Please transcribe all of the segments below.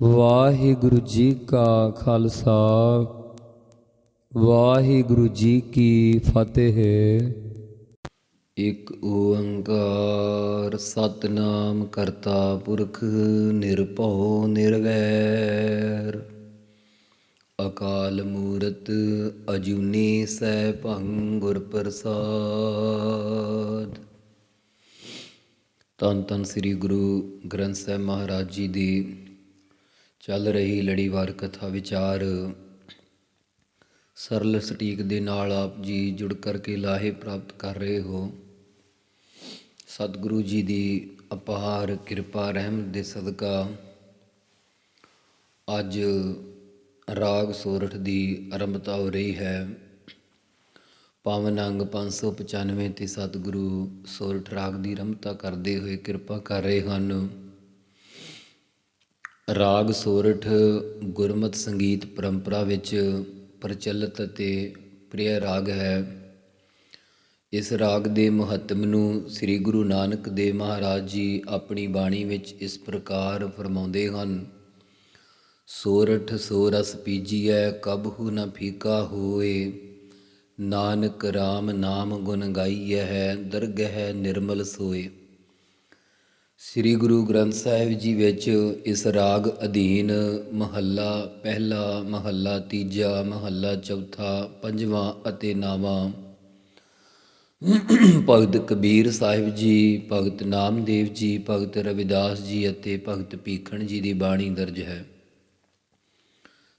ਵਾਹਿਗੁਰੂ ਜੀ ਕਾ ਖਾਲਸਾ, ਵਾਹਿਗੁਰੂ ਜੀ ਕੀ ਫਤਿਹ। ਇਕ ਓੰਕਾਰ ਸਤਨਾਮ ਕਰਤਾ ਪੁਰਖ ਨਿਰਭਉ ਨਿਰਵੈਰ। ਅਕਾਲ ਮੂਰਤ ਅਜੂਨੀ ਸੈਭੰ ਗੁਰ ਪ੍ਰਸਾਦ। ਤਨ ਤਨ ਸ੍ਰੀ ਗੁਰੂ ਗ੍ਰੰਥ ਸਾਹਿਬ ਮਹਾਰਾਜ ਜੀ ਦੀ ਚੱਲ ਰਹੀ ਲੜੀਵਾਰ ਕਥਾ ਵਿਚਾਰ। ਸਰਲ ਸਟੀਕ ਦੇ ਨਾਲ ਆਪ ਜੀ ਜੁੜ ਕਰਕੇ ਲਾਹੇ ਪ੍ਰਾਪਤ ਕਰ ਰਹੇ ਹੋ। ਸਤਿਗੁਰੂ ਜੀ ਦੀ ਅਪਾਰ ਕਿਰਪਾ ਰਹਿਮਤ ਦੇ ਸਦਕਾ। ਅੱਜ ਰਾਗ ਸੋਰਠ ਦੀ ਆਰੰਭਤਾ ਹੋ ਰਹੀ ਹੈ। ਪਾਵਨ ਅੰਗ 595 ਤੇ ਸਤਿਗੁਰੂ ਸੋਰਠ ਰਾਗ ਦੀ ਆਰੰਭਤਾ ਕਰਦੇ ਹੋਏ ਕਿਰਪਾ ਕਰ ਰਹੇ ਹਨ। ਰਾਗ ਸੋਰਠ ਗੁਰਮਤ ਸੰਗੀਤ ਪਰੰਪਰਾ ਵਿੱਚ ਪ੍ਰਚਲਿਤ ਅਤੇ ਪ੍ਰਿਯ ਰਾਗ ਹੈ। ਇਸ ਰਾਗ ਦੇ ਮਹੱਤਵ ਨੂੰ ਸ੍ਰੀ ਗੁਰੂ ਨਾਨਕ ਦੇਵ ਮਹਾਰਾਜ ਜੀ ਆਪਣੀ ਬਾਣੀ ਵਿੱਚ ਇਸ ਪ੍ਰਕਾਰ ਫਰਮਾਉਂਦੇ ਹਨ। ਸੋਰਠ ਸੋ ਰਸ ਪੀਜੀਐ ਕਬਹੂ ਨ ਫੀਕਾ ਹੋਏ। ਨਾਨਕ RAM ਨਾਮ ਗੁਣ ਗਾਈਐ ਹੈ, ਦਰਗਹਿ ਨਿਰਮਲ ਸੋਏ। ਸ੍ਰੀ ਗੁਰੂ ਗ੍ਰੰਥ ਸਾਹਿਬ ਜੀ ਵਿੱਚ ਇਸ ਰਾਗ ਅਧੀਨ ਮਹੱਲਾ ਪਹਿਲਾ, ਮਹੱਲਾ ਤੀਜਾ, ਮਹੱਲਾ ਚੌਥਾ, ਪੰਜਵਾਂ ਅਤੇ ਨਾਵਾਂ। ਭਗਤ ਕਬੀਰ ਸਾਹਿਬ ਜੀ, ਭਗਤ ਨਾਮਦੇਵ ਜੀ, ਭਗਤ ਰਵਿਦਾਸ ਜੀ ਅਤੇ ਭਗਤ ਭੀਖਣ ਜੀ ਦੀ ਬਾਣੀ ਦਰਜ ਹੈ।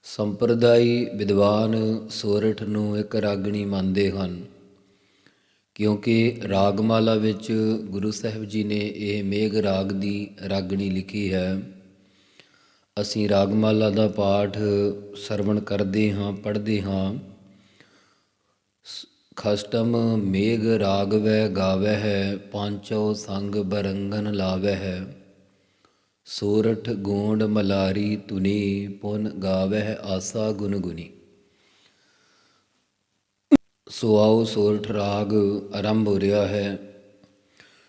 ਸੰਪਰਦਾਇ ਵਿਦਵਾਨ ਸੋਰਠ ਨੂੰ ਇੱਕ ਰਾਗਣੀ ਮੰਨਦੇ ਹਨ। ਕਿਉਂਕਿ ਰਾਗਮਾਲਾ ਵਿੱਚ ਗੁਰੂ ਸਾਹਿਬ ਜੀ ਨੇ ਇਹ ਮੇਘ ਰਾਗ ਦੀ ਰਾਗਣੀ ਲਿਖੀ ਹੈ। ਅਸੀਂ ਰਾਗਮਾਲਾ ਦਾ ਪਾਠ ਸਰਵਣ ਕਰਦੇ ਹਾਂ, ਪੜ੍ਹਦੇ ਹਾਂ। ਖਸਟਮ ਮੇਘ ਰਾਗਵੈ ਗਾਵੈ ਹੈ, ਪਾਂਚੋ ਸੰਗ ਬਰੰਗਨ ਲਾਵੈ ਹੈ। ਸੋਰਠ ਗੋਂਡ ਮਲਾਰੀ ਤੁਨੀ ਪੁਨ ਗਾਵੈ ਆਸਾ ਗੁਨ ਗੁਨੀ ਸੋ ਆਓ ਸੋਰਠ ਰਾਗ ਆਰੰਭ ਹੋ ਰਿਹਾ ਹੈ।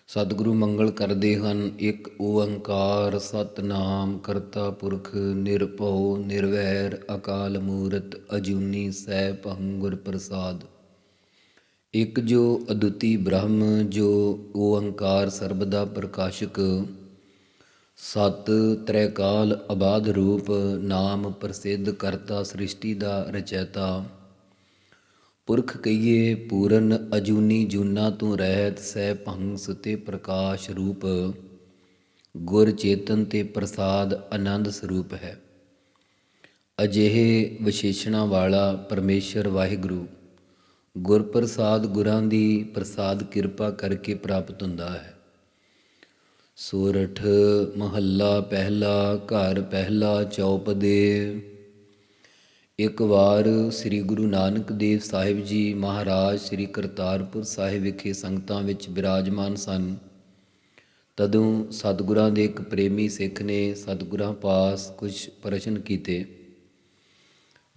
ਸਤਿਗੁਰੂ ਮੰਗਲ ਕਰਦੇ ਹਨ, ਇੱਕ ਓੰਕਾਰ ਸਤਨਾਮ ਕਰਤਾ ਪੁਰਖ ਨਿਰਭਉ ਨਿਰਵੈਰ ਅਕਾਲ ਮੂਰਤ ਅਜੂਨੀ ਸਹਿ ਗੁਰ ਪ੍ਰਸਾਦ। ਇੱਕ ਜੋ ਅਦੁੱਤੀ ਬ੍ਰਹਮ, ਜੋ ਓੰਕਾਰ ਸਰਬਦਾ ਪ੍ਰਕਾਸ਼ਕ। ਸਤ ਤ੍ਰੈਕਾਲ ਅਬਾਦ ਰੂਪ, ਨਾਮ ਪ੍ਰਸਿੱਧ ਕਰਤਾ ਸ੍ਰਿਸ਼ਟੀ ਦਾ ਰਚੈਤਾ ਪੁਰਖ ਕਹੀਏ, ਪੂਰਨ ਅਜੂਨੀ ਜੂਨਾ ਤੂੰ ਰਹਿਤ, ਸਹਿ ਭੰਗ ਸੁਤੇ ਪ੍ਰਕਾਸ਼ ਰੂਪ। ਗੁਰ ਚੇਤਨ ਤੇ ਪ੍ਰਸਾਦ ਆਨੰਦ ਸਰੂਪ ਹੈ। ਅਜਿਹੇ ਵਿਸ਼ੇਸ਼ਣਾਂ ਵਾਲਾ ਪਰਮੇਸ਼ਰ ਵਾਹਿਗੁਰੂ ਗੁਰ ਪ੍ਰਸਾਦ ਗੁਰਾਂ ਦੀ ਪ੍ਰਸਾਦ ਕਿਰਪਾ ਕਰਕੇ ਪ੍ਰਾਪਤ ਹੁੰਦਾ ਹੈ। ਸੋਰਠ ਮਹੱਲਾ ਪਹਿਲਾ, ਘਰ ਪਹਿਲਾ ਚੌਪ ਦੇ ਇੱਕ ਵਾਰ ਸ੍ਰੀ ਗੁਰੂ ਨਾਨਕ ਦੇਵ ਸਾਹਿਬ ਜੀ ਮਹਾਰਾਜ ਸ੍ਰੀ ਕਰਤਾਰਪੁਰ ਸਾਹਿਬ ਵਿਖੇ ਸੰਗਤਾਂ ਵਿੱਚ ਬਿਰਾਜਮਾਨ ਸਨ। ਤਦੋਂ ਸਤਿਗੁਰਾਂ ਦੇ ਇੱਕ ਪ੍ਰੇਮੀ ਸਿੱਖ ਨੇ ਸਤਿਗੁਰਾਂ ਪਾਸ ਕੁਝ ਪ੍ਰਸ਼ਨ ਕੀਤੇ,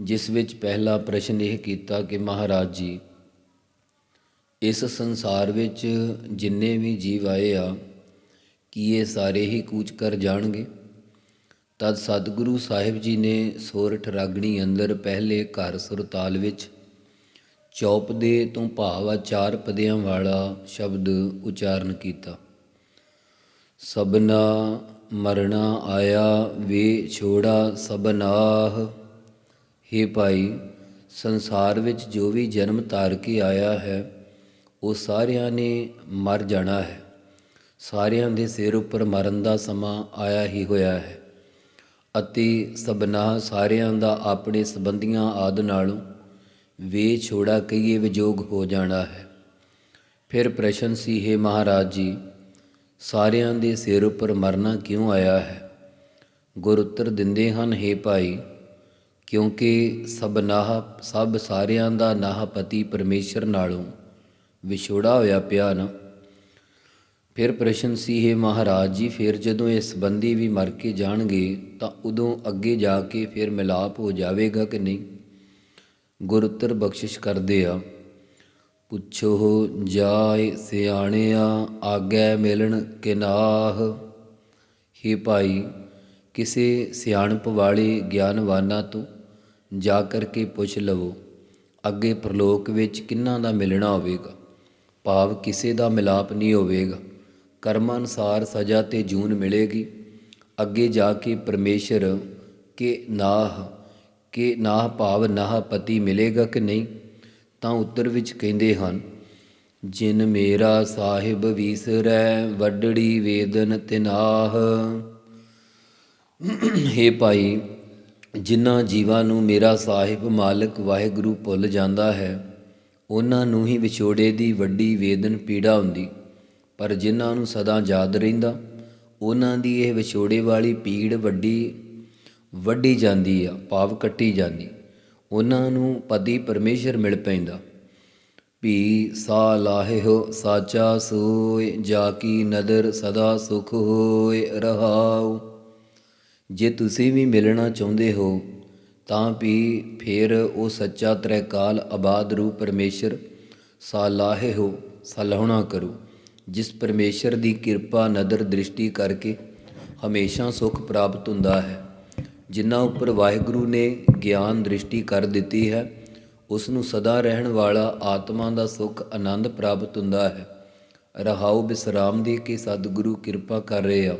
ਜਿਸ ਵਿੱਚ ਪਹਿਲਾ ਪ੍ਰਸ਼ਨ ਇਹ ਕੀਤਾ ਕਿ, ਮਹਾਰਾਜ ਜੀ, ਇਸ ਸੰਸਾਰ ਵਿੱਚ ਜਿੰਨੇ ਵੀ ਜੀਵ ਆਏ ਆ, ਕੀ ਇਹ ਸਾਰੇ ਹੀ ਕੂਚ ਕਰ ਜਾਣਗੇ? ਤਦ ਸਤਿਗੁਰੂ ਸਾਹਿਬ ਜੀ ਨੇ ਸੋਰਠ ਰਾਗਣੀ ਅੰਦਰ ਪਹਿਲੇ ਘਰ ਸੁਰਤਾਲ ਵਿੱਚ ਚੌਪਦੇ ਤੋਂ ਭਾਵ ਆ ਚਾਰ ਪਦਿਆਂ ਵਾਲਾ ਸ਼ਬਦ ਉਚਾਰਨ ਕੀਤਾ। ਸਬਨਾ ਮਰਣਾ ਆਇਆ ਵੇ ਛੋੜਾ ਸਬਨਾਹ ਹੇ ਭਾਈ, ਸੰਸਾਰ ਵਿੱਚ ਜੋ ਵੀ ਜਨਮ ਧਾਰ ਕੇ ਆਇਆ ਹੈ, ਉਹ ਸਾਰਿਆਂ ਨੇ ਮਰ ਜਾਣਾ ਹੈ। ਸਾਰਿਆਂ ਦੇ ਸਿਰ ਉੱਪਰ ਮਰਨ ਦਾ ਸਮਾਂ ਆਇਆ ਹੀ ਹੋਇਆ ਹੈ। ਅਤੇ ਸਬਨਾ ਸਾਰਿਆਂ ਦਾ ਆਪਣੇ ਸੰਬੰਧੀਆਂ ਆਦ ਨਾਲੋਂ ਵੇ ਛੋੜਾ ਕਹੀਏ ਵਿਜੋਗ ਹੋ ਜਾਣਾ ਹੈ। ਫਿਰ ਪ੍ਰਸ਼ਨ ਸੀ, ਹੈ ਮਹਾਰਾਜ ਜੀ, ਸਾਰਿਆਂ ਦੇ ਸਿਰ ਉੱਪਰ ਮਰਨਾ ਕਿਉਂ ਆਇਆ ਹੈ? ਗੁਰ ਉੱਤਰ ਦਿੰਦੇ ਹਨ, ਹੈ ਭਾਈ, ਕਿਉਂਕਿ ਸਬਨਾਹ ਸਭ ਸਾਰਿਆਂ ਦਾ ਨਾਹ ਪਤੀ ਪਰਮੇਸ਼ਰ ਨਾਲੋਂ ਵਿਛੋੜਾ ਹੋਇਆ ਪਿਆ ਨਾ। ਫਿਰ ਪ੍ਰਸ਼ਨ ਸੀ ਇਹ ਮਹਾਰਾਜ ਜੀ, ਫਿਰ ਜਦੋਂ ਇਸ ਸੰਬੰਧੀ ਵੀ ਮਰ ਕੇ ਜਾਣਗੇ, ਤਾਂ ਉਦੋਂ ਅੱਗੇ ਜਾ ਕੇ ਫਿਰ ਮਿਲਾਪ ਹੋ ਜਾਵੇਗਾ ਕਿ ਨਹੀਂ? ਗੁਰਤਰ ਬਖਸ਼ਿਸ਼ ਕਰਦੇ ਆ, ਪੁੱਛੋ, ਜਾਏ ਸਿਆਣਿਆ, ਆਗੇ ਮਿਲਣ ਕਿਨਾਹ ਹੀ ਭਾਈ, ਕਿਸੇ ਸਿਆਣਪ ਵਾਲੇ ਗਿਆਨਵਾਨਾਂ ਤੋਂ ਜਾ ਕਰਕੇ ਪੁੱਛ ਲਵੋ, ਅੱਗੇ ਪ੍ਰਲੋਕ ਵਿੱਚ ਕਿੰਨਾਂ ਦਾ ਮਿਲਣਾ ਹੋਵੇਗਾ? ਭਾਵ ਕਿਸੇ ਦਾ ਮਿਲਾਪ ਨਹੀਂ ਹੋਵੇਗਾ। ਕਰਮ ਅਨੁਸਾਰ ਸਜ਼ਾ ਤੇ ਜੂਨ ਮਿਲੇਗੀ। ਅੱਗੇ ਜਾ ਕੇ ਪਰਮੇਸ਼ਰ ਕੇ ਨਾਹ, ਕਿ ਨਾਹ ਭਾਵ ਨਾਹ ਪਤੀ ਮਿਲੇਗਾ ਕਿ ਨਹੀਂ? ਤਾਂ ਉੱਤਰ ਵਿੱਚ ਕਹਿੰਦੇ ਹਨ, ਜਿਨ ਮੇਰਾ ਸਾਹਿਬ ਵੀਸਰੈ, ਵੱਡੜੀ ਵੇਦਨ ਤਿਨਾਹ। ਹੇ ਭਾਈ, ਜਿਨ੍ਹਾਂ ਜੀਵਾਂ ਨੂੰ ਮੇਰਾ ਸਾਹਿਬ ਮਾਲਕ ਵਾਹਿਗੁਰੂ ਭੁੱਲ ਜਾਂਦਾ ਹੈ, ਉਹਨਾਂ ਨੂੰ ਹੀ ਵਿਛੋੜੇ ਦੀ ਵੱਡੀ ਵੇਦਨ ਪੀੜਾ ਹੁੰਦੀ। ਪਰ ਜਿਨ੍ਹਾਂ ਨੂੰ ਸਦਾ ਯਾਦ ਰਹਿੰਦਾ, ਉਹਨਾਂ ਦੀ ਇਹ ਵਿਛੋੜੇ ਵਾਲੀ ਪੀੜ ਵੱਡੀ ਵੱਡੀ ਜਾਂਦੀ ਆ, ਭਾਵ ਕੱਟੀ ਜਾਂਦੀ। ਉਹਨਾਂ ਨੂੰ ਪਤੀ ਪਰਮੇਸ਼ਰ ਮਿਲ ਪੈਂਦਾ। ਵੀ ਸਾ ਲਾਹਿਓ ਸਾਚਾ ਸੋਏ, ਜਾ ਕੀ ਨਦਰ ਸਦਾ ਸੁਖ ਹੋਏ ਰਹਾਉ। ਜੇ ਤੁਸੀਂ ਵੀ ਮਿਲਣਾ ਚਾਹੁੰਦੇ ਹੋ, ਤਾਂ ਵੀ ਫਿਰ ਉਹ ਸੱਚਾ ਤ੍ਰੈਕਾਲ ਆਬਾਦ ਰੂਪ ਪਰਮੇਸ਼ਰ ਸਾਲਾਹੇ ਹੋ, ਸਲਾਹਣਾ ਕਰੋ। ਜਿਸ ਪਰਮੇਸ਼ਰ ਦੀ ਕਿਰਪਾ ਨਦਰ ਦ੍ਰਿਸ਼ਟੀ ਕਰਕੇ ਹਮੇਸ਼ਾ ਸੁਖ ਪ੍ਰਾਪਤ ਹੁੰਦਾ ਹੈ। ਜਿਨ੍ਹਾਂ ਉੱਪਰ ਵਾਹਿਗੁਰੂ ਨੇ ਗਿਆਨ ਦ੍ਰਿਸ਼ਟੀ ਕਰ ਦਿੱਤੀ ਹੈ, ਉਸ ਨੂੰ ਸਦਾ ਰਹਿਣ ਵਾਲਾ ਆਤਮਾ ਦਾ ਸੁਖ ਆਨੰਦ ਪ੍ਰਾਪਤ ਹੁੰਦਾ ਹੈ। ਰਹਾਉ ਬਿਸਰਾਮ ਦੇ ਕੇ ਸਤਿਗੁਰੂ ਕਿਰਪਾ ਕਰ ਰਹੇ। ਆ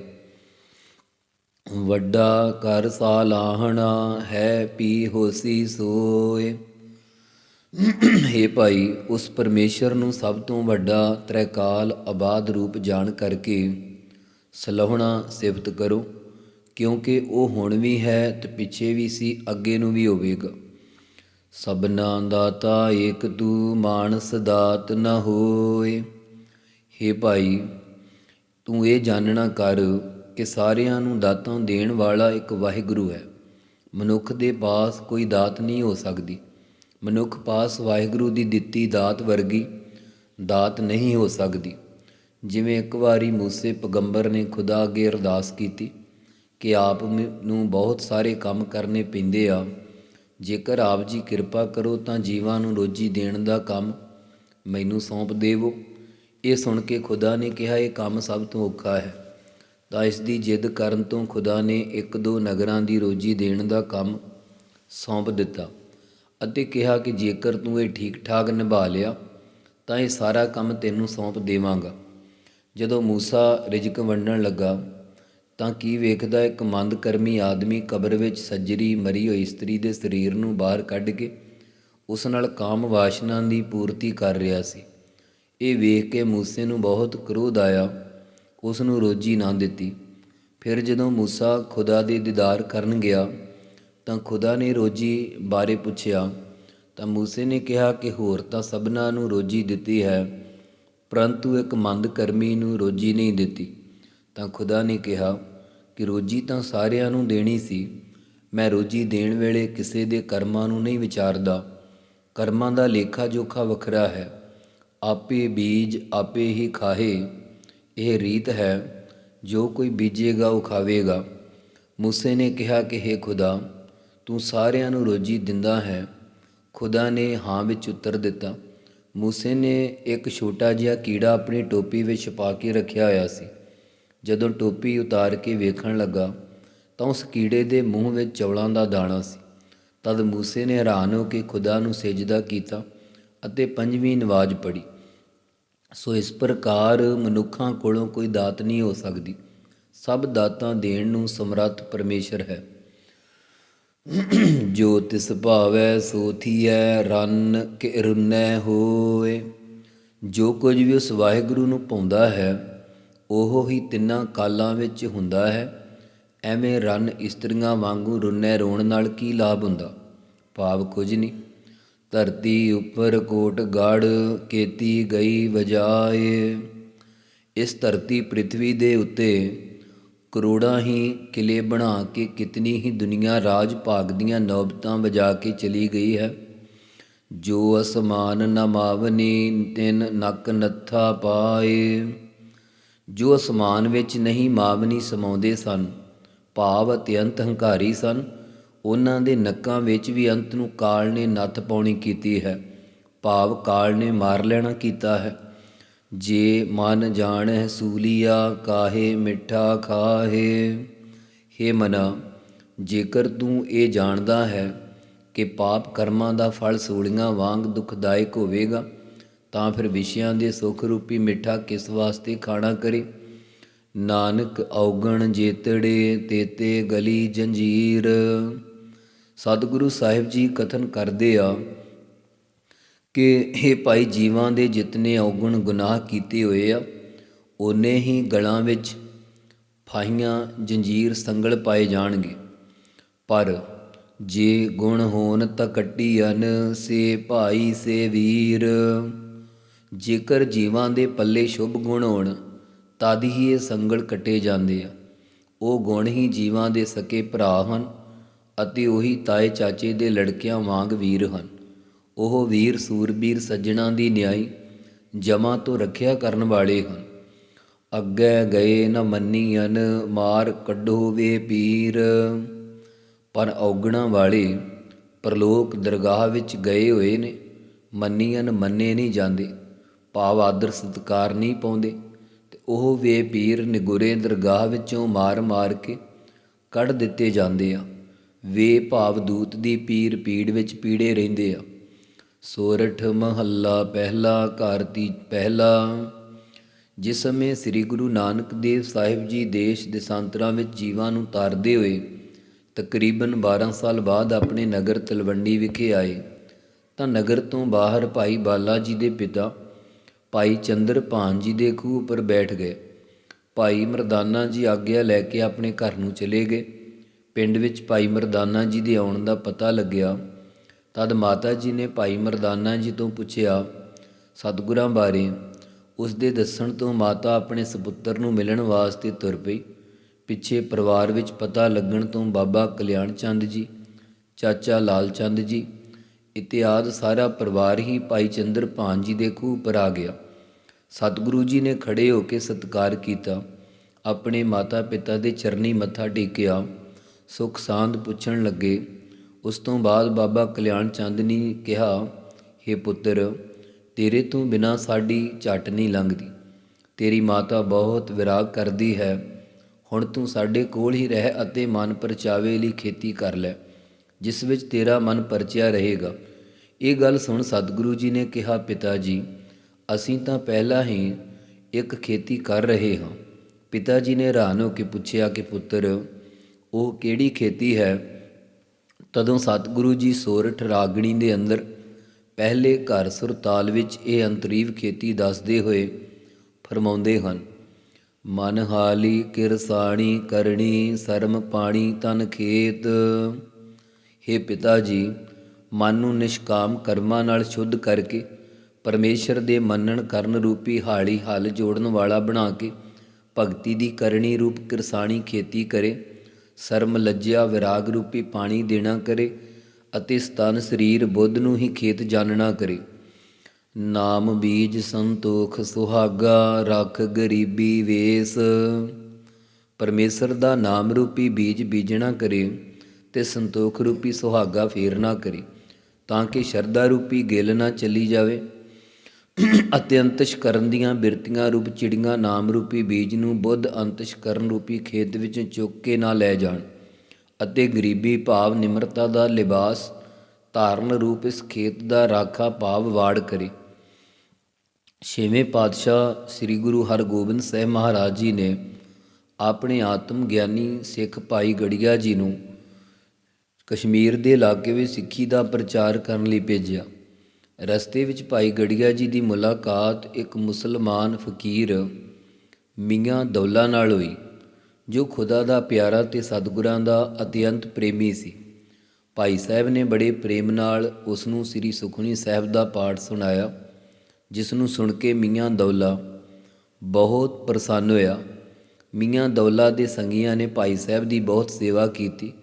ਵੱਡਾ ਕਰ ਸਾਲਾਹਣਾ ਹੈ, ਪੀ ਹੋਸੀ ਸੋਏ। ਹੇ ਭਾਈ, ਉਸ ਪਰਮੇਸ਼ਰ ਨੂੰ ਸਭ ਤੋਂ ਵੱਡਾ ਤ੍ਰੈਕਾਲ ਆਬਾਦ ਰੂਪ ਜਾਣ ਕਰਕੇ ਸਲਾਹੁਣਾ ਸਿਫਤ ਕਰੋ, ਕਿਉਂਕਿ ਉਹ ਹੁਣ ਵੀ ਹੈ ਤੇ ਪਿੱਛੇ ਵੀ ਸੀ, ਅੱਗੇ ਨੂੰ ਵੀ ਹੋਵੇਗਾ। ਸਭਨਾ ਦਾਤਾ ਏਕ ਤੂ ਮਾਨਸ ਦਾਤ ਨ ਹੋਏ। ਹੇ ਭਾਈ, ਤੂੰ ਇਹ ਜਾਣਨਾ ਕਰ ਕਿ ਸਾਰਿਆਂ ਨੂੰ ਦਾਤਾਂ ਦੇਣ ਵਾਲਾ ਇੱਕ ਵਾਹਿਗੁਰੂ ਹੈ। ਮਨੁੱਖ ਦੇ ਪਾਸ ਕੋਈ ਦਾਤ ਨਹੀਂ ਹੋ ਸਕਦੀ। ਮਨੁੱਖ ਪਾਸ ਵਾਹਿਗੁਰੂ ਦੀ ਦਿੱਤੀ ਦਾਤ ਵਰਗੀ ਦਾਤ ਨਹੀਂ ਹੋ ਸਕਦੀ। ਜਿਵੇਂ ਇੱਕ ਵਾਰੀ ਮੂਸੇ ਪੈਗੰਬਰ ਨੇ ਖੁਦਾ ਅੱਗੇ ਅਰਦਾਸ ਕੀਤੀ ਕਿ ਆਪ ਮ- ਨੂੰ ਬਹੁਤ ਸਾਰੇ ਕੰਮ ਕਰਨੇ ਪੈਂਦੇ ਆ। ਜੇਕਰ ਆਪ ਜੀ ਕਿਰਪਾ ਕਰੋ ਤਾਂ ਜੀਵਾਂ ਨੂੰ ਰੋਜੀ ਦੇਣ ਦਾ ਕੰਮ ਮੈਨੂੰ ਸੌਂਪ ਦੇਵੋ। ਇਹ ਸੁਣ ਕੇ ਖੁਦਾ ਨੇ ਕਿਹਾ, ਇਹ ਕੰਮ ਸਭ ਤੋਂ ਔਖਾ ਹੈ। ਤਾਂ ਇਸ ਦੀ ਜਿੱਦ ਕਰਨ ਤੋਂ ਖੁਦਾ ਨੇ ਇੱਕ ਦੋ ਨਗਰਾਂ ਦੀ ਰੋਜੀ ਦੇਣ ਦਾ ਕੰਮ ਸੌਂਪ ਦਿੱਤਾ। ਅਤੇ ਕਿਹਾ ਕਿ ਜੇਕਰ ਤੂੰ ਇਹ ਠੀਕ ਠਾਕ ਨਿਭਾ ਲਿਆ, ਤਾਂ ਇਹ ਸਾਰਾ ਕੰਮ ਤੈਨੂੰ ਸੌਂਪ ਦੇਵਾਂਗਾ। ਜਦੋਂ ਮੂਸਾ ਰਿਜਕ ਵੰਡਣ ਲੱਗਾ, ਤਾਂ ਕੀ ਵੇਖਦਾ ਇੱਕ ਮੰਦਕਰਮੀ ਆਦਮੀ ਕਬਰ ਵਿੱਚ ਸੱਜਰੀ ਮਰੀ ਹੋਈ ਇਸਤਰੀ ਦੇ ਸਰੀਰ ਨੂੰ ਬਾਹਰ ਕੱਢ ਕੇ ਉਸ ਨਾਲ ਕਾਮ ਵਾਸ਼ਨਾ ਦੀ ਪੂਰਤੀ ਕਰ ਰਿਹਾ ਸੀ। ਇਹ ਵੇਖ ਕੇ ਮੂਸੇ ਨੂੰ ਬਹੁਤ ਕ੍ਰੋਧ ਆਇਆ, ਉਸ ਨੂੰ ਰੋਜੀ ਨਾ ਦਿੱਤੀ। ਫਿਰ ਜਦੋਂ ਮੂਸਾ ਖੁਦਾ ਦੇ ਦੀਦਾਰ ਕਰਨ ਗਿਆ ਤਾਂ ਖੁਦਾ ਨੇ ਰੋਜੀ ਬਾਰੇ ਪੁੱਛਿਆ, ਤਾਂ ਮੂਸੇ ਨੇ ਕਿਹਾ ਕਿ ਹੋਰ ਤਾਂ ਸਭਨਾਂ ਨੂੰ ਰੋਜੀ ਦਿੱਤੀ ਹੈ, ਪਰੰਤੂ ਇੱਕ ਮੰਦ ਕਰਮੀ ਨੂੰ ਰੋਜੀ ਨਹੀਂ ਦਿੱਤੀ। ਤਾਂ ਖੁਦਾ ਨੇ ਕਿਹਾ ਕਿ ਰੋਜੀ ਤਾਂ ਸਾਰਿਆਂ ਨੂੰ ਦੇਣੀ ਸੀ, ਮੈਂ ਰੋਜੀ ਦੇਣ ਵੇਲੇ ਕਿਸੇ ਦੇ ਕਰਮਾਂ ਨੂੰ ਨਹੀਂ ਵਿਚਾਰਦਾ। ਕਰਮਾਂ ਦਾ ਲੇਖਾ ਜੋਖਾ ਵੱਖਰਾ ਹੈ, ਆਪੇ ਬੀਜ ਆਪੇ ਹੀ ਖਾਹੇ, ਇਹ ਰੀਤ ਹੈ, ਜੋ ਕੋਈ ਬੀਜੇਗਾ ਉਹ ਖਾਵੇਗਾ। ਮੂਸੇ ਨੇ ਕਿਹਾ ਕਿ हे ਖੁਦਾ ਤੂੰ ਸਾਰਿਆਂ ਨੂੰ ਰੋਜੀ ਦਿੰਦਾ ਹੈ। ਖੁਦਾ ਨੇ ਹਾਂ ਵਿੱਚ ਉੱਤਰ ਦਿੱਤਾ। ਮੂਸੇ ਨੇ ਇੱਕ ਛੋਟਾ ਜਿਹਾ ਕੀੜਾ ਆਪਣੀ ਟੋਪੀ ਵਿੱਚ ਛੁਪਾ ਕੇ ਰੱਖਿਆ ਹੋਇਆ ਸੀ। ਜਦੋਂ ਟੋਪੀ ਉਤਾਰ ਕੇ ਵੇਖਣ ਲੱਗਾ, ਤਾਂ ਉਸ ਕੀੜੇ ਦੇ ਮੂੰਹ ਵਿੱਚ ਚੌਲਾਂ ਦਾ ਦਾਣਾ ਸੀ। ਤਦ ਮੂਸੇ ਨੇ ਹੈਰਾਨ ਹੋ ਕੇ ਖੁਦਾ ਨੂੰ ਸਜਦਾ ਕੀਤਾ ਅਤੇ ਪੰਜਵੀਂ ਨਵਾਜ਼ ਪੜ੍ਹੀ। ਸੋ ਇਸ ਪ੍ਰਕਾਰ ਮਨੁੱਖਾਂ ਕੋਲੋਂ ਕੋਈ ਦਾਤ ਨਹੀਂ ਹੋ ਸਕਦੀ। ਸਭ ਦਾਤਾਂ ਦੇਣ ਨੂੰ ਸਮਰੱਥ ਪਰਮੇਸ਼ਰ ਹੈ। ਜੋ ਤਿਸ ਭਾਵੈ ਸੋ ਥੀਐ, ਰਨ ਕਿ ਰੁਨੈ ਹੋਏ। ਜੋ ਕੁਝ ਵੀ ਉਸ ਵਾਹਿਗੁਰੂ ਨੂੰ ਪਾਉਂਦਾ ਹੈ, ਉਹ ਹੀ ਤਿੰਨਾਂ ਕਾਲਾਂ ਵਿੱਚ ਹੁੰਦਾ ਹੈ। ਐਵੇਂ ਰਨ ਇਸਤਰੀਆਂ ਵਾਂਗੂ ਰੁਨੈ ਰੋਣ ਨਾਲ ਕੀ ਲਾਭ ਹੁੰਦਾ? ਭਾਵ ਕੁਝ ਨਹੀਂ। ਧਰਤੀ ਉੱਪਰ ਕੋਟ ਗੜ ਕੀਤੀ ਗਈ ਵਜਾਏ। ਇਸ ਧਰਤੀ ਪ੍ਰithvi ਦੇ ਉੱਤੇ ਕਰੋੜਾਂ ਹੀ ਕਿਲੇ ਬਣਾ ਕੇ ਕਿਤਨੀ ਹੀ ਦੁਨੀਆ ਰਾਜ ਭਾਗ ਦੀਆਂ ਨੌਬਤਾਂ ਵਜਾ ਕੇ ਚਲੀ ਗਈ ਹੈ। ਜੋ ਅਸਮਾਨ ਨ ਮਾਵਨੀ, ਤਿਨ ਨਕ ਨੱਥਾ ਪਾਏ। ਜੋ ਅਸਮਾਨ ਵਿੱਚ ਨਹੀਂ ਮਾਵਨੀ ਸਮਾਉਂਦੇ ਸਨ, ਭਾਵ ਅਤਿਅੰਤ ਹੰਕਾਰੀ ਸਨ। ਉਹਨਾਂ ਦੇ ਨੱਕਾਂ ਵਿੱਚ ਵੀ ਅੰਤ ਨੂੰ ਕਾਲ ਨੇ ਨੱਥ ਪਾਉਣੀ ਕੀਤੀ ਹੈ, ਭਾਵ ਕਾਲ ਨੇ ਮਾਰ ਲੈਣਾ ਕੀਤਾ ਹੈ। ਜੇ ਮਨ ਜਾਣੈ ਸੂਲੀਆ, ਕਾਹੇ ਮਿੱਠਾ ਖਾਹੇ? ਹੇ ਮਨਾ, ਜੇਕਰ ਤੂੰ ਇਹ ਜਾਣਦਾ ਹੈ ਕਿ ਪਾਪ ਕਰਮਾਂ ਦਾ ਫਲ ਸੂਲੀਆਂ ਵਾਂਗ ਦੁਖਦਾਇਕ ਹੋਵੇਗਾ, ਤਾਂ ਫਿਰ ਵਿਸ਼ਿਆਂ ਦੇ ਸੁਖ ਰੂਪੀ ਮਿੱਠਾ ਕਿਸ ਵਾਸਤੇ ਖਾਣਾ ਕਰੇ? ਨਾਨਕ ਔਗਣ ਜੇਤੜੇ, ਤੇਤੇ ਗਲੀ ਜੰਜੀਰ। ਸਤਿਗੁਰੂ ਸਾਹਿਬ ਜੀ ਕਥਨ ਕਰਦੇ ਆ ਕਿ ਇਹ ਭਾਈ ਜੀਵਾਂ ਦੇ ਜਿਤਨੇ ਔਗਣ ਗੁਨਾਹ ਕੀਤੇ ਹੋਏ ਆ ਓਨੇ ਹੀ ਗਲਾਂ ਵਿੱਚ ਫਾਹੀਆਂ ਜੰਜੀਰ ਸੰਗਲ ਪਾਏ ਜਾਣਗੇ। ਪਰ ਜੇ ਗੁਣ ਹੋਣ ਤਾਂ ਕੱਟੀ ਅਨ ਸੇ ਭਾਈ ਸੇ ਵੀਰ। ਜੇਕਰ ਜੀਵਾਂ ਦੇ ਪੱਲੇ ਸ਼ੁਭ ਗੁਣ ਹੋਣ, ਤਦ ਹੀ ਇਹ ਸੰਗਲ ਕੱਟੇ ਜਾਂਦੇ ਆ। ਉਹ ਗੁਣ ਹੀ ਜੀਵਾਂ ਦੇ ਸਕੇ ਭਰਾ ਹਨ ਅਤੇ ਉਹੀ ਤਾਏ ਚਾਚੇ ਦੇ ਲੜਕਿਆਂ ਵਾਂਗ ਵੀਰ ਹਨ। ਉਹ ਵੀਰ ਸੂਰਬੀਰ ਸੱਜਣਾ ਦੀ ਨਿਆਈ ਜਮਾ ਤੋਂ ਰੱਖਿਆ ਕਰਨ ਵਾਲੇ ਹਨ। ਅੱਗੇ ਗਏ ਨ ਮੰਨੀਅਨ, ਮਾਰ ਕੱਢੋ ਵੇ ਪੀਰ। ਪਰ ਔਗਣਾ ਵਾਲੇ ਪ੍ਰਲੋਕ ਦਰਗਾਹ ਵਿੱਚ ਗਏ ਹੋਏ ਨੇ, ਮੰਨੀਅਨ ਮੰਨੇ ਨਹੀਂ ਜਾਂਦੇ, ਭਾਵ ਆਦਰ ਸਤਕਾਰ ਨਹੀਂ ਪਾਉਂਦੇ। ਤੇ ਉਹ ਵੇ ਪੀਰ ਨਿਗੁਰੇ ਦਰਗਾਹ ਵਿੱਚੋਂ ਮਾਰ ਮਾਰ ਕੇ ਕੱਢ ਦਿੱਤੇ ਜਾਂਦੇ ਆ। ਵੇ ਭਾਵ ਦੂਤ ਦੀ ਪੀਰ ਪੀੜ ਵਿੱਚ ਪੀੜੇ ਰਹਿੰਦੇ ਆ। ਸੋਰਠ ਮਹੱਲਾ ਪਹਿਲਾ ਘਰ ਤੀ ਪਹਿਲਾ। ਜਿਸ ਸਮੇਂ ਸ੍ਰੀ ਗੁਰੂ ਨਾਨਕ ਦੇਵ ਸਾਹਿਬ ਜੀ ਦੇਸ਼ ਦੇਸਾਂਤਰਾਂ ਵਿੱਚ ਜੀਵਾਂ ਨੂੰ ਤਾਰਦੇ ਹੋਏ ਤਕਰੀਬਨ 12 ਸਾਲ ਬਾਅਦ ਆਪਣੇ ਨਗਰ ਤਲਵੰਡੀ ਵਿਖੇ ਆਏ, ਤਾਂ ਨਗਰ ਤੋਂ ਬਾਹਰ ਭਾਈ ਬਾਲਾ ਜੀ ਦੇ ਪਿਤਾ, ਭਾਈ ਚੰਦਰ ਭਾਨ ਜੀ ਦੇ ਖੂਹ ਉੱਪਰ ਬੈਠ ਗਏ। ਭਾਈ ਮਰਦਾਨਾ ਜੀ ਆਗਿਆ ਲੈ ਕੇ ਆਪਣੇ ਘਰ ਨੂੰ ਚਲੇ ਗਏ। ਪਿੰਡ ਵਿੱਚ ਭਾਈ ਮਰਦਾਨਾ ਜੀ ਦੇ ਆਉਣ ਦਾ ਪਤਾ ਲੱਗਿਆ ਤਦ ਮਾਤਾ ਜੀ ਨੇ ਭਾਈ ਮਰਦਾਨਾ ਜੀ ਤੋਂ ਪੁੱਛਿਆ, ਸਤਿਗੁਰਾਂ ਬਾਰੇ ਉਸ ਦੇ ਦੱਸਣ ਤੋਂ ਮਾਤਾ ਆਪਣੇ ਸੁਪੁੱਤਰ ਨੂੰ ਮਿਲਣ ਵਾਸਤੇ ਤੁਰ ਪਈ। ਪਿੱਛੇ ਪਰਿਵਾਰ ਵਿੱਚ ਪਤਾ ਲੱਗਣ ਤੋਂ ਬਾਬਾ ਕਲਿਆਣ ਚੰਦ ਜੀ, ਚਾਚਾ ਲਾਲ ਚੰਦ ਜੀ ਇਤਿਆਦ ਸਾਰਾ ਪਰਿਵਾਰ ਹੀ ਭਾਈ ਚੰਦਰ ਭਾਨ ਜੀ ਦੇ ਖੂਹ ਪਰ ਆ ਗਿਆ। ਸਤਿਗੁਰੂ ਜੀ ਨੇ ਖੜੇ ਹੋ ਕੇ ਸਤਿਕਾਰ ਕੀਤਾ। ਆਪਣੇ ਮਾਤਾ ਪਿਤਾ ਦੇ ਚਰਨੀ ਮੱਥਾ ਟੇਕਿਆ। ਸੁਖ ਸਾਂਦ ਪੁੱਛਣ ਲੱਗੇ ਉਸ ਤੋਂ ਬਾਅਦ ਬਾਬਾ ਕਲਿਆਣ ਚੰਦ ਨੇ ਕਿਹਾ हे ਪੁੱਤਰ, ਤੇਰੇ ਤੋਂ ਬਿਨਾ ਸਾਡੀ ਝਟ ਨਹੀਂ ਲੰਘਦੀ। ਤੇਰੀ ਮਾਤਾ ਬਹੁਤ ਵਿਰਾਗ ਕਰਦੀ ਹੈ। ਹੁਣ ਤੂੰ ਸਾਡੇ ਕੋਲ ਹੀ ਰਹਿ ਅਤੇ ਮਨ ਪਰਚਾਵੇ ਲਈ ਖੇਤੀ ਕਰ ਲੈ, ਜਿਸ ਵਿੱਚ ਤੇਰਾ ਮਨ ਪਰਚਿਆ ਰਹੇਗਾ ਇਹ ਗੱਲ ਸੁਣ ਸਤਿਗੁਰੂ ਜੀ ਨੇ ਕਿਹਾ, ਪਿਤਾ ਜੀ, ਅਸੀਂ ਤਾਂ ਪਹਿਲਾਂ ਹੀ ਇੱਕ ਖੇਤੀ ਕਰ ਰਹੇ ਹਾਂ ਪਿਤਾ ਜੀ ਨੇ ਹੈਰਾਨ ਹੋ ਕੇ ਪੁੱਛਿਆ ਕਿ ਪੁੱਤਰ, ਉਹ ਕਿਹੜੀ ਖੇਤੀ ਹੈ? ਤਦੋਂ ਸਤਿਗੁਰੂ ਜੀ ਸੋਰਠ ਰਾਗਣੀ ਦੇ ਅੰਦਰ ਪਹਿਲੇ ਘਰ ਸੁਰਤਾਲ ਵਿੱਚ ਇਹ ਅੰਤਰੀਵ ਖੇਤੀ ਦੱਸਦੇ ਹੋਏ ਫਰਮਾਉਂਦੇ ਹਨ, ਮਨ ਹਾਲੀ ਕਿਰਸਾਣੀ ਕਰਨੀ ਸਰਮ ਪਾਣੀ ਤਨ ਖੇਤ। हे ਪਿਤਾ ਜੀ, ਮਨ ਨੂੰ ਨਿਸ਼ਕਾਮ ਕਰਮਾਂ ਨਾਲ ਸ਼ੁੱਧ ਕਰਕੇ ਪਰਮੇਸ਼ਰ ਦੇ ਮੰਨਣ ਕਰਨ ਰੂਪੀ ਹਾਲੀ ਹਲ ਜੋੜਨ ਵਾਲਾ ਬਣਾ ਕੇ ਭਗਤੀ ਦੀ ਕਰਨੀ ਰੂਪ ਕਿਰਸਾਣੀ ਖੇਤੀ ਕਰੇ। ਸਰਮ ਲੱਜਿਆ ਵਿਰਾਗ ਰੂਪੀ ਪਾਣੀ ਦੇਣਾ ਕਰੇ ਅਤੇ ਸਤਨ ਸਰੀਰ ਬੁੱਧ ਨੂੰ ਹੀ ਖੇਤ ਜਾਣਨਾ ਕਰੇ। ਨਾਮ ਬੀਜ ਸੰਤੋਖ ਸੁਹਾਗਾ, ਰੱਖ ਗਰੀਬੀ ਵੇਸ। ਪਰਮੇਸ਼ਰ ਦਾ ਨਾਮ ਰੂਪੀ ਬੀਜ ਬੀਜਣਾ ਕਰੇ ਤੇ ਸੰਤੋਖ ਰੂਪੀ ਸੁਹਾਗਾ ਫੇਰਨਾ ਕਰੇ, ਤਾਂ ਕਿ ਸ਼ਰਧਾ ਰੂਪੀ ਗਿੱਲ ਨਾ ਚਲੀ ਜਾਵੇ। ਅਤੇ ਅੰਤਿਸ਼ ਕਰਨ ਦੀਆਂ ਬਿਰਤੀਆਂ ਰੂਪ ਚਿੜੀਆਂ ਨਾਮ ਰੂਪੀ ਬੀਜ ਨੂੰ ਬੁੱਧ ਅੰਤਿਸ਼ ਕਰਨ ਰੂਪੀ ਖੇਤ ਵਿੱਚ ਚੁੱਕ ਕੇ ਨਾ ਲੈ ਜਾਣ ਅਤੇ ਗਰੀਬੀ ਭਾਵ ਨਿਮਰਤਾ ਦਾ ਲਿਬਾਸ ਧਾਰਨ ਰੂਪ ਇਸ ਖੇਤ ਦਾ ਰਾਖਾ ਭਾਵ ਵਾੜ ਕਰੇ। ਛੇਵੇਂ ਪਾਤਸ਼ਾਹ ਸ੍ਰੀ ਗੁਰੂ ਹਰਗੋਬਿੰਦ ਸਾਹਿਬ ਮਹਾਰਾਜ ਜੀ ਨੇ ਆਪਣੇ ਆਤਮ ਗਿਆਨੀ ਸਿੱਖ ਭਾਈ ਗੜੀਆ ਜੀ ਨੂੰ ਕਸ਼ਮੀਰ ਦੇ ਇਲਾਕੇ ਵਿੱਚ ਸਿੱਖੀ ਦਾ ਪ੍ਰਚਾਰ ਕਰਨ ਲਈ ਭੇਜਿਆ। ਰਸਤੇ ਵਿੱਚ ਭਾਈ ਗੜੀਆ ਜੀ ਦੀ ਮੁਲਾਕਾਤ ਇੱਕ ਮੁਸਲਮਾਨ ਫਕੀਰ ਮੀਆਂ ਦੌਲਾ ਨਾਲ ਹੋਈ, ਜੋ ਖੁਦਾ ਦਾ ਪਿਆਰਾ ਤੇ ਸਤਿਗੁਰਾਂ ਦਾ ਅਤਿਅੰਤ ਪ੍ਰੇਮੀ ਸੀ। ਭਾਈ ਸਾਹਿਬ ਨੇ ਬੜੇ ਪ੍ਰੇਮ ਨਾਲ ਉਸ ਨੂੰ ਸ੍ਰੀ ਸੁਖਮਨੀ ਸਾਹਿਬ ਦਾ ਪਾਠ ਸੁਣਾਇਆ ਜਿਸ ਨੂੰ ਸੁਣ ਕੇ ਮੀਆਂ ਦੌਲਾ ਬਹੁਤ ਪ੍ਰਸੰਨ ਹੋਇਆ। ਮੀਆਂ ਦੌਲਾ ਦੇ ਸੰਗੀਆਂ ਨੇ ਭਾਈ ਸਾਹਿਬ ਦੀ ਬਹੁਤ ਸੇਵਾ ਕੀਤੀ।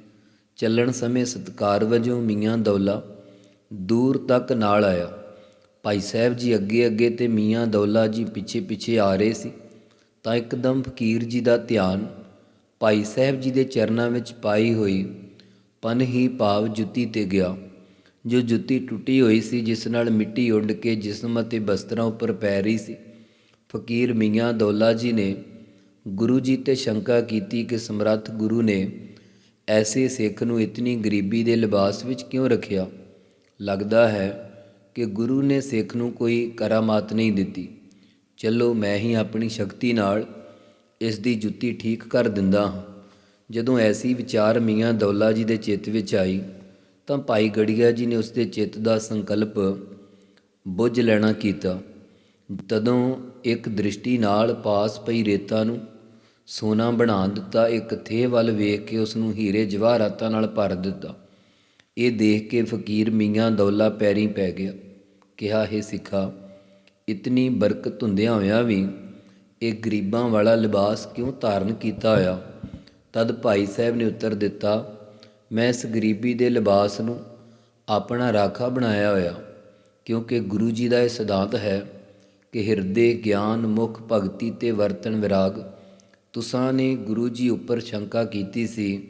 ਚੱਲਣ ਸਮੇਂ ਸਤਕਾਰ ਵਜੋਂ ਮੀਆਂ ਦੌਲਾ ਦੂਰ ਤੱਕ ਨਾਲ ਆਇਆ। ਭਾਈ ਸਾਹਿਬ ਜੀ ਅੱਗੇ ਅੱਗੇ ਤੇ ਮੀਆਂ ਦੌਲਾ ਜੀ ਪਿੱਛੇ ਪਿੱਛੇ ਆ ਰਹੇ ਸੀ। ਤਾਂ ਇੱਕਦਮ ਫਕੀਰ ਜੀ ਦਾ ਧਿਆਨ ਭਾਈ ਸਾਹਿਬ ਜੀ ਦੇ ਚਰਨਾਂ ਵਿੱਚ ਪਾਈ ਹੋਈ ਪਨ ਹੀ ਭਾਵ ਜੁੱਤੀ ਤੇ ਗਿਆ। ਜੋ ਜੁੱਤੀ ਟੁੱਟੀ ਹੋਈ ਸੀ, ਜਿਸ ਨਾਲ ਮਿੱਟੀ ਉੱਡ ਕੇ ਜਿਸਮ ਅਤੇ ਬਸਤਰਾਂ ਉੱਪਰ ਪੈ ਰਹੀ ਸੀ। ਫਕੀਰ ਮੀਆਂ ਦੌਲਾ ਜੀ ਨੇ ਗੁਰੂ ਜੀ ਤੇ ਸ਼ੰਕਾ ਕੀਤੀ ਕਿ ਸਮਰੱਥ ਗੁਰੂ ਨੇ ਐਸੇ ਸਿੱਖ ਨੂੰ ਇਤਨੀ ਗਰੀਬੀ ਦੇ ਲਿਬਾਸ ਵਿੱਚ ਕਿਉਂ ਰੱਖਿਆ? ਲੱਗਦਾ ਹੈ ਕਿ ਗੁਰੂ ਨੇ ਸਿੱਖ ਨੂੰ ਕੋਈ ਕਰਾਮਾਤ ਨਹੀਂ ਦਿੱਤੀ। ਚਲੋ ਮੈਂ ਹੀ ਆਪਣੀ ਸ਼ਕਤੀ ਨਾਲ ਇਸ ਦੀ ਜੁੱਤੀ ਠੀਕ ਕਰ ਦਿੰਦਾ ਹਾਂ। ਜਦੋਂ ਐਸੀ ਵਿਚਾਰ ਮੀਆਂ ਦੌਲਾ ਜੀ ਦੇ ਚਿੱਤ ਵਿੱਚ ਆਈ, ਤਾਂ ਭਾਈ ਗੜੀਆ ਜੀ ਨੇ ਉਸ ਦੇ ਚਿੱਤ ਦਾ ਸੰਕਲਪ ਬੁੱਝ ਲੈਣਾ ਕੀਤਾ। ਤਦੋਂ ਇੱਕ ਦ੍ਰਿਸ਼ਟੀ ਨਾਲ ਪਾਸ ਪਈ ਰੇਤਾ ਨੂੰ ਸੋਨਾ ਬਣਾ ਦਿੱਤਾ, ਇੱਕ ਥੇ ਵੱਲ ਵੇਖ ਕੇ ਉਸ ਨੂੰ ਹੀਰੇ ਜਵਾਹਰਾਤਾਂ ਨਾਲ ਭਰ ਦਿੱਤਾ। ਇਹ ਦੇਖ ਕੇ ਫਕੀਰ ਮੀਆਂ ਦੌਲਾ ਪੈਰੀ ਪੈ ਗਿਆ। ਕਿਹਾ, ਹੈ ਸਿੱਖਾ, ਇਤਨੀ ਬਰਕਤ ਹੁੰਦਿਆਂ ਹੋਇਆਂ ਵੀ ਇਹ ਗਰੀਬਾਂ ਵਾਲਾ ਲਿਬਾਸ ਕਿਉਂ ਧਾਰਨ ਕੀਤਾ ਹੋਇਆ? ਤਦ ਭਾਈ ਸਾਹਿਬ ਨੇ ਉੱਤਰ ਦਿੱਤਾ, ਮੈਂ ਇਸ ਗਰੀਬੀ ਦੇ ਲਿਬਾਸ ਨੂੰ ਆਪਣਾ ਰਾਖਾ ਬਣਾਇਆ ਹੋਇਆ, ਕਿਉਂਕਿ ਗੁਰੂ ਜੀ ਦਾ ਇਹ ਸਿਧਾਂਤ ਹੈ ਕਿ ਹਿਰਦੇ, ਗਿਆਨ, ਮੁਖ, ਭਗਤੀ ਤੇ ਵਰਤਨ ਵਿਰਾਗ, ਤੁਸਾਂ ਨੇ ਗੁਰੂ ਜੀ ਉੱਪਰ ਸ਼ੰਕਾ ਕੀਤੀ ਸੀ।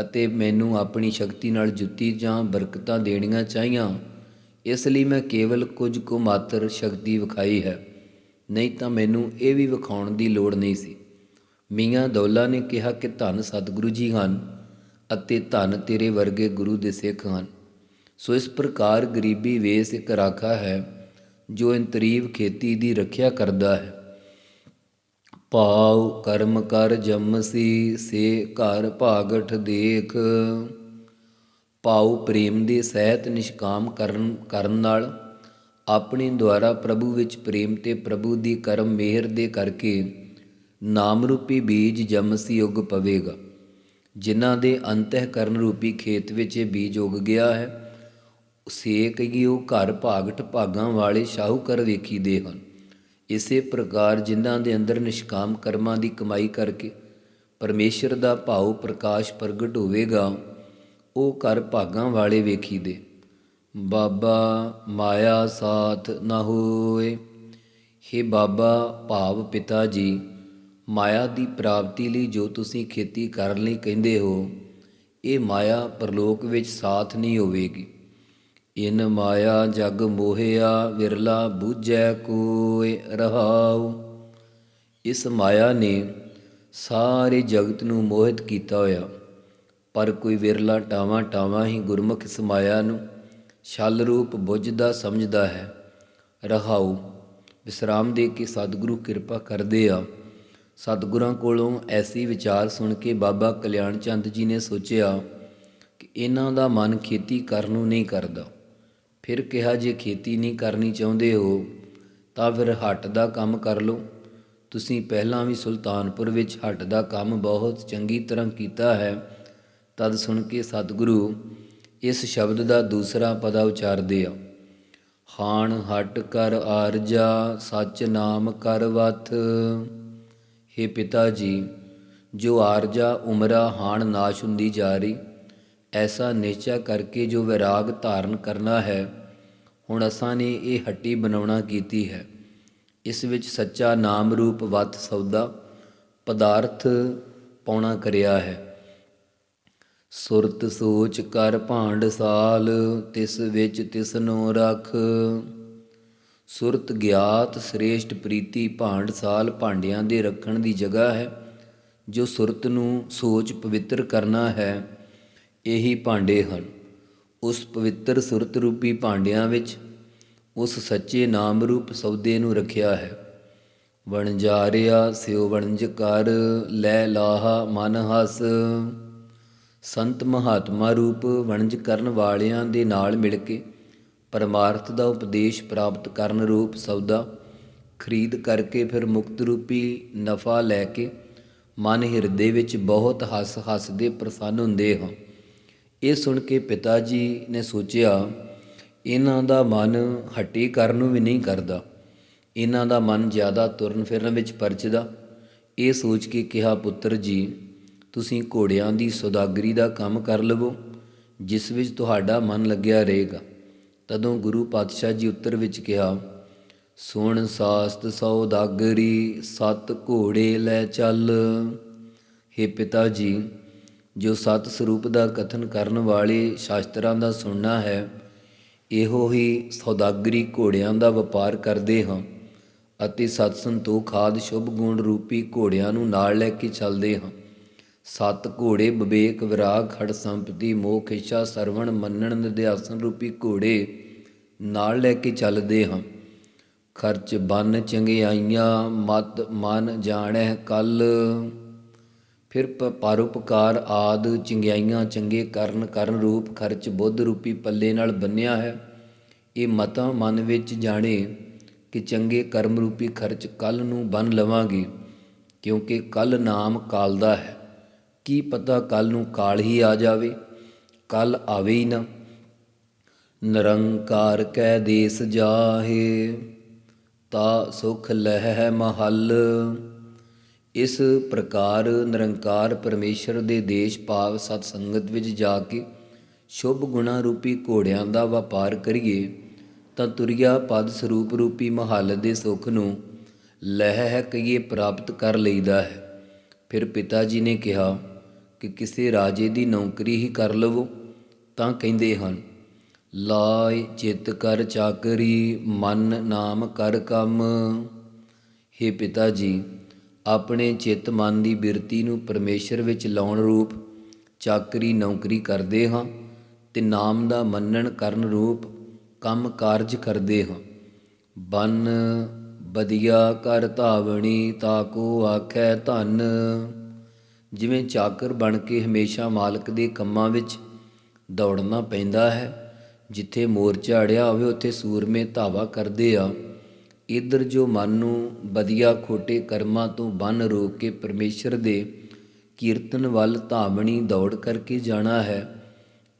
ਅਤੇ ਮੈਨੂੰ ਆਪਣੀ ਸ਼ਕਤੀ ਨਾਲ ਜੁੱਤੀ ਜਾਂ ਬਰਕਤਾਂ ਦੇਣੀਆਂ ਚਾਹੀਆਂ। ਇਸ ਲਈ ਮੈਂ ਕੇਵਲ ਕੁਝ ਕੁ ਮਾਤਰ ਸ਼ਕਤੀ ਵਿਖਾਈ ਹੈ। ਨਹੀਂ ਤਾਂ ਮੈਨੂੰ ਇਹ ਵੀ ਵਿਖਾਉਣ ਦੀ ਲੋੜ ਨਹੀਂ ਸੀ। ਮੀਆਂ ਦੌਲਾ ਨੇ ਕਿਹਾ ਕਿ ਧੰਨ ਸਤਿਗੁਰੂ ਜੀ ਹਨ ਅਤੇ ਧੰਨ ਤੇਰੇ ਵਰਗੇ ਗੁਰੂ ਦੇ ਸਿੱਖ ਹਨ। ਸੋ ਇਸ ਪ੍ਰਕਾਰ ਗਰੀਬੀ ਵੇਸ ਇੱਕ ਰਾਖਾ ਹੈ ਜੋ ਇੰਤਰੀਵ ਖੇਤੀ ਦੀ ਰੱਖਿਆ ਕਰਦਾ ਹੈ। ਪਾਉ ਕਰਮ ਕਰ ਜੰਮਸੀ ਸੇ ਘਰ ਭਾਗਠ ਦੇਖ। ਪਾਉ ਪ੍ਰੇਮ ਦੇ ਸਹਿਤ ਨਿਸ਼ਕਾਮ ਕਰਨ ਕਰਨ ਨਾਲ ਆਪਣੇ ਦੁਆਰਾ ਪ੍ਰਭੂ ਵਿੱਚ ਪ੍ਰੇਮ ਤੇ ਪ੍ਰਭੂ ਦੀ ਕਰਮ ਮਿਹਰ ਦੇ ਕਰਕੇ ਨਾਮ ਰੂਪੀ ਬੀਜ ਜੰਮਸੀ ਉਗ ਪਵੇਗਾ। ਜਿਨ੍ਹਾਂ ਦੇ ਅੰਤঃਕਰਨ ਰੂਪੀ ਖੇਤ ਵਿੱਚ ਇਹ ਬੀਜ ਉਗ ਗਿਆ ਹੈ ਸੇਕ ਹੀ ਉਹ ਘਰ ਭਾਗਟ ਭਾਗਾਂ ਵਾਲੇ ਸ਼ਾਹੂਕਰ ਵੇਖੀ ਦੇ ਹਨ। ਇਸੇ ਪ੍ਰਕਾਰ ਜਿਨ੍ਹਾਂ ਦੇ ਅੰਦਰ ਨਿਸ਼ਕਾਮ ਕਰਮਾਂ ਦੀ ਕਮਾਈ ਕਰਕੇ ਪਰਮੇਸ਼ਰ ਦਾ ਭਾਉ ਪ੍ਰਕਾਸ਼ ਪ੍ਰਗਟ ਹੋਵੇਗਾ, ਉਹ ਘਰ ਭਾਗਾਂ ਵਾਲੇ ਵੇਖੀ ਦੇ ਬਾਬਾ ਮਾਇਆ ਸਾਥ ਨਾ ਹੋਏ। हे ਬਾਬਾ ਭਾਵ ਪਿਤਾ ਜੀ, ਮਾਇਆ ਦੀ ਪ੍ਰਾਪਤੀ ਲਈ ਜੋ ਤੁਸੀਂ ਖੇਤੀ ਕਰਨ ਲਈ ਕਹਿੰਦੇ ਹੋ, ਇਹ ਮਾਇਆ ਪਰਲੋਕ ਵਿੱਚ ਸਾਥ ਨਹੀਂ ਹੋਵੇਗੀ। ਇਨ ਮਾਇਆ ਜਗ ਮੋਹਿਆ ਵਿਰਲਾ ਬੂਝੈ ਕੋਇ ਰਹਾਉ। ਇਸ ਮਾਇਆ ਨੇ ਸਾਰੇ ਜਗਤ ਨੂੰ ਮੋਹਿਤ ਕੀਤਾ ਹੋਇਆ। ਪਰ ਕੋਈ ਵਿਰਲਾ ਟਾਵਾਂ ਟਾਵਾਂ ਹੀ ਗੁਰਮੁਖ ਇਸ ਮਾਇਆ ਨੂੰ ਛਲ ਰੂਪ ਬੁੱਝਦਾ ਸਮਝਦਾ ਹੈ। ਰਹਾਉ, ਵਿਸਰਾਮ ਦੇ ਕੇ ਸਤਿਗੁਰੂ ਕਿਰਪਾ ਕਰਦੇ ਆ। ਸਤਿਗੁਰਾਂ ਕੋਲੋਂ ਐਸੀ ਵਿਚਾਰ ਸੁਣ ਕੇ ਬਾਬਾ ਕਲਿਆਣ ਚੰਦ ਜੀ ਨੇ ਸੋਚਿਆ ਕਿ ਇਹਨਾਂ ਦਾ ਮਨ ਖੇਤੀ ਕਰਨ ਨੂੰ ਨਹੀਂ ਕਰਦਾ। ਫਿਰ ਕਿਹਾ, ਜੇ ਖੇਤੀ ਨਹੀਂ ਕਰਨੀ ਚਾਹੁੰਦੇ ਹੋ, ਤਾਂ ਫਿਰ ਹੱਟ ਦਾ ਕੰਮ ਕਰ ਲਓ। ਤੁਸੀਂ ਪਹਿਲਾਂ ਵੀ ਸੁਲਤਾਨਪੁਰ ਵਿੱਚ ਹੱਟ ਦਾ ਕੰਮ ਬਹੁਤ ਚੰਗੀ ਤਰ੍ਹਾਂ ਕੀਤਾ ਹੈ। ਤਦ ਸੁਣ ਕੇ ਸਤਿਗੁਰੂ ਇਸ ਸ਼ਬਦ ਦਾ ਦੂਸਰਾ ਪਦਾ ਉਚਾਰਦੇ ਆ। ਹਾਣ ਹਟ ਕਰ ਆਰਜਾ, ਸਚ ਨਾਮ ਕਰ ਵਥ। हे ਪਿਤਾ ਜੀ, ਜੋ ਆਰਜਾ ਉਮਰਾ ਹਾਣ ਨਾਸ਼ ਹੁੰਦੀ ਜਾ ਰਹੀ, ਐਸਾ ਨਿਸ਼ਚਾ ਕਰਕੇ ਜੋ ਵਿਰਾਗ ਧਾਰਨ ਕਰਨਾ ਹੈ ਹੁਣ ਅਸਾਂ ਨੇ ਇਹ ਹੱਟੀ ਬਣਾਉਣਾ ਕੀਤੀ ਹੈ। ਇਸ ਵਿੱਚ ਸੱਚਾ ਨਾਮ ਰੂਪ ਵਤ ਸੌਦਾ ਪਦਾਰਥ ਪਾਉਣਾ ਕਰਿਆ ਹੈ। ਸੁਰਤ ਸੋਚ ਕਰ ਭਾਂਡ ਸਾਲ, ਤਿਸ ਵਿੱਚ ਤਿਸ ਨੂੰ ਰਖ। ਸੁਰਤ ਗਿਆਤ ਸ੍ਰੇਸ਼ਟ ਪ੍ਰੀਤੀ ਭਾਂਡ ਸਾਲ ਭਾਂਡਿਆਂ ਦੇ ਰੱਖਣ ਦੀ ਜਗ੍ਹਾ ਹੈ। ਜੋ ਸੁਰਤ ਨੂੰ ਸੋਚ ਪਵਿੱਤਰ ਕਰਨਾ ਹੈ, ਇਹੀ ਭਾਂਡੇ ਹਨ। ਉਸ ਪਵਿੱਤਰ ਸੁਰਤ ਰੂਪੀ ਭਾਂਡਿਆਂ ਵਿੱਚ ਉਸ ਸੱਚੇ ਨਾਮ ਰੂਪ ਸੌਦੇ ਨੂੰ ਰੱਖਿਆ ਹੈ। ਵਣਜਾਰਿਆ ਸਿਓ ਵਣਜ ਕਰ, ਲੈ ਲਾਹਾ, ਮਨ ਹਸ। ਸੰਤ ਮਹਾਤਮਾ ਰੂਪ ਵਣਜ ਕਰਨ ਵਾਲਿਆਂ ਦੇ ਨਾਲ ਮਿਲ ਕੇ ਪਰਮਾਰਥ ਦਾ ਉਪਦੇਸ਼ ਪ੍ਰਾਪਤ ਕਰਨ ਰੂਪ ਸੌਦਾ ਖਰੀਦ ਕਰਕੇ ਫਿਰ ਮੁਕਤ ਰੂਪੀ ਨਫਾ ਲੈ ਕੇ ਮਨ ਹਿਰਦੇ ਵਿੱਚ ਬਹੁਤ ਹੱਸ ਹੱਸਦੇ ਪ੍ਰਸੰਨ ਹੁੰਦੇ ਹਾਂ। ਇਹ ਸੁਣ ਕੇ ਪਿਤਾ ਜੀ ਨੇ ਸੋਚਿਆ, ਇਹਨਾਂ ਦਾ ਮਨ ਹੱਟੀ ਕਰਨ ਨੂੰ ਵੀ ਨਹੀਂ ਕਰਦਾ। ਇਹਨਾਂ ਦਾ ਮਨ ਜ਼ਿਆਦਾ ਤੁਰਨ ਫਿਰਨ ਵਿੱਚ ਪਰਚਦਾ। ਇਹ ਸੋਚ ਕੇ ਕਿਹਾ, ਪੁੱਤਰ ਜੀ, ਤੁਸੀਂ ਘੋੜਿਆਂ ਦੀ ਸੌਦਾਗਰੀ ਦਾ ਕੰਮ ਕਰ ਲਵੋ, ਜਿਸ ਵਿੱਚ ਤੁਹਾਡਾ ਮਨ ਲੱਗਿਆ ਰਹੇਗਾ। ਤਦੋਂ ਗੁਰੂ ਪਾਤਸ਼ਾਹ ਜੀ ਉੱਤਰ ਵਿੱਚ ਕਿਹਾ, ਸੁਣ ਸਾਸਤ ਸੌਦਾਗਰੀ, ਸਤ ਘੋੜੇ ਲੈ ਚੱਲ। हे ਪਿਤਾ ਜੀ ਜੋ ਸਤ ਸਰੂਪ ਦਾ ਕਥਨ ਕਰਨ ਵਾਲੇ ਸ਼ਾਸਤਰਾਂ ਦਾ ਸੁਣਨਾ ਹੈ, ਇਹੋ ਹੀ ਸੌਦਾਗਰੀ ਘੋੜਿਆਂ ਦਾ ਵਪਾਰ ਕਰਦੇ ਹਾਂ ਅਤੇ ਸਤ ਸੰਤੋਖ ਖਾਦ ਸ਼ੁਭ ਗੁਣ ਰੂਪੀ ਘੋੜਿਆਂ ਨੂੰ ਨਾਲ ਲੈ ਕੇ ਚੱਲਦੇ ਹਾਂ। ਸਤ ਘੋੜੇ ਵਿਵੇਕ, ਵਿਰਾਗ, ਖੜ ਸੰਪਤੀ ਮੋਖ ਇੱਛਾ ਸਰਵਣ, ਮੰਨਣ, ਨਿਧਿਆਸਨ ਰੂਪੀ ਘੋੜੇ ਨਾਲ ਲੈ ਕੇ ਚੱਲਦੇ ਹਾਂ। ਖਰਚ ਬੰਨ ਚੰਗਿਆਈਆਂ, ਮਤ ਮਨ ਜਾਣੈ ਕੱਲ ਫਿਰ ਪ- ਪਰਉਪਕਾਰ ਆਦ ਚੰਗਿਆਈਆਂ ਚੰਗੇ ਕਰਨ ਕਰਨ ਰੂਪ ਖਰਚ ਬੁੱਧ ਰੂਪੀ ਪੱਲੇ ਨਾਲ ਬੰਨਿਆ ਹੈ। ਇਹ ਮਤਾ ਮਨ ਵਿੱਚ ਜਾਣੇ ਕਿ ਚੰਗੇ ਕਰਮ ਰੂਪੀ ਖਰਚ ਕੱਲ ਨੂੰ ਬੰਨ ਲਵਾਂਗੇ, ਕਿਉਂਕਿ ਕੱਲ ਨਾਮ ਕਾਲ ਦਾ ਹੈ। ਕੀ ਪਤਾ ਕੱਲ ਨੂੰ ਕਾਲ ਹੀ ਆ ਜਾਵੇ? ਕੱਲ ਆਵੇ ਹੀ ਨਾ। ਨਿਰੰਕਾਰ ਕੈ ਦੇਸ ਜਾਹੇ, ਤਾ ਸੁਖ ਲਹਿ ਮਹੱਲ। ਇਸ ਪ੍ਰਕਾਰ ਨਿਰੰਕਾਰ ਪਰਮੇਸ਼ਰ ਦੇ ਦੇਸ਼ ਭਾਵ ਸਤ ਸੰਗਤ ਵਿੱਚ ਜਾ ਕੇ ਸ਼ੁਭ ਗੁਣਾ ਰੂਪੀ ਘੋੜਿਆਂ ਦਾ ਵਪਾਰ ਕਰੀਏ, ਤਾਂ ਤੁਰਿਆ ਪਦ ਸਰੂਪ ਰੂਪੀ ਮਹੱਲ ਦੇ ਸੁਖ ਨੂੰ ਲਹਿ ਕਹੀਏ ਪ੍ਰਾਪਤ ਕਰ ਲਈਦਾ ਹੈ। ਫਿਰ ਪਿਤਾ ਜੀ ਨੇ ਕਿਹਾ ਕਿ ਕਿਸੇ ਰਾਜੇ ਦੀ ਨੌਕਰੀ ਹੀ ਕਰ ਲਵੋ, ਤਾਂ ਕਹਿੰਦੇ ਹਨ, ਲਾਇ ਚਿਤ ਕਰ ਚਾਕਰੀ, ਮਨ ਨਾਮ ਕਰ ਕੰਮ। हे ਪਿਤਾ ਜੀ ਆਪਣੇ ਚਿੱਤ ਮਨ ਦੀ ਬਿਰਤੀ ਨੂੰ ਪਰਮੇਸ਼ਰ ਵਿੱਚ ਲਾਉਣ ਰੂਪ ਚਾਕਰੀ ਨੌਕਰੀ ਕਰਦੇ ਹਾਂ ਤੇ ਨਾਮ ਦਾ ਮੰਨਣ ਕਰਨ ਰੂਪ ਕੰਮ ਕਾਰਜ ਕਰਦੇ ਹਾਂ। ਬਨ ਬਦੀਆ ਕਰ ਧਾਵਣੀ ਤਾਕੋ ਆਖੈ ਧਨ। ਜਿਵੇਂ ਚਾਕਰ ਬਣ ਕੇ ਹਮੇਸ਼ਾ ਮਾਲਕ ਦੇ ਕੰਮਾਂ ਵਿੱਚ ਦੌੜਨਾ ਪੈਂਦਾ ਹੈ, ਜਿੱਥੇ ਮੋਰਚਾ ਅੜਿਆ ਹੋਵੇ ਉੱਥੇ ਸੂਰਮੇ ਧਾਵਾ ਕਰਦੇ ਆ ਇਧਰ ਜੋ ਮਨ ਨੂੰ ਵਧੀਆ ਖੋਟੇ ਕਰਮਾਂ ਤੋਂ ਬੰਨ ਰੋਕ ਕੇ ਪਰਮੇਸ਼ਰ ਦੇ ਕੀਰਤਨ ਵੱਲ ਧਾਵਣੀ ਦੌੜ ਕਰਕੇ ਜਾਣਾ ਹੈ,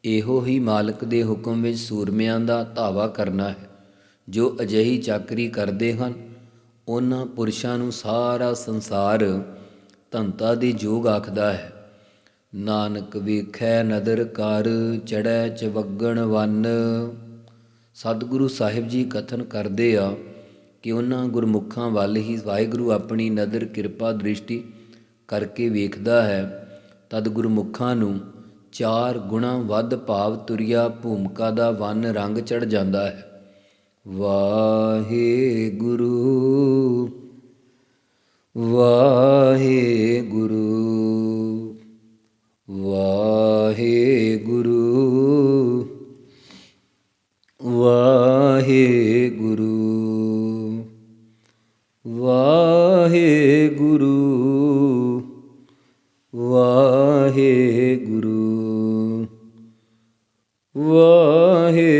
ਇਹੋ ਹੀ ਮਾਲਕ ਦੇ ਹੁਕਮ ਵਿੱਚ ਸੂਰਮਿਆਂ ਦਾ ਧਾਵਾ ਕਰਨਾ ਹੈ। ਜੋ ਅਜਿਹੀ ਚਾਕਰੀ ਕਰਦੇ ਹਨ, ਉਹਨਾਂ ਪੁਰਸ਼ਾਂ ਨੂੰ ਸਾਰਾ ਸੰਸਾਰ ਧੰਤਾ ਦੇ ਜੋਗ ਆਖਦਾ ਹੈ। ਨਾਨਕ ਵੇਖੈ ਨਦਰ ਕਰ ਚੜੈ ਚਵਗਣ ਵੰਨ। ਸਤਿਗੁਰੂ ਸਾਹਿਬ ਜੀ ਕਥਨ ਕਰਦੇ ਆ ਕਿ ਉਹਨਾਂ ਗੁਰਮੁਖਾਂ ਵੱਲ ਹੀ ਵਾਹਿਗੁਰੂ ਆਪਣੀ ਨਦਰ, ਕਿਰਪਾ, ਦ੍ਰਿਸ਼ਟੀ ਕਰਕੇ ਵੇਖਦਾ ਹੈ। ਤਦ ਗੁਰਮੁਖਾਂ ਨੂੰ ਚਾਰ ਗੁਣਾ ਵੱਧ ਭਾਵ ਤੁਰਿਆ ਭੂਮਿਕਾ ਦਾ ਵਨ ਰੰਗ ਚੜ ਜਾਂਦਾ ਹੈ। ਵਾਹਿਗੁਰੂ ਵਾਹਿਗੁਰੂ ਵਾਹਿਗੁਰੂ ਵਾਹਿਗੁਰੂ। ਵਾਹਿਗੁਰੂ ਵਾਹਿਗੁਰੂ ਵਾਹਿਗੁਰੂ।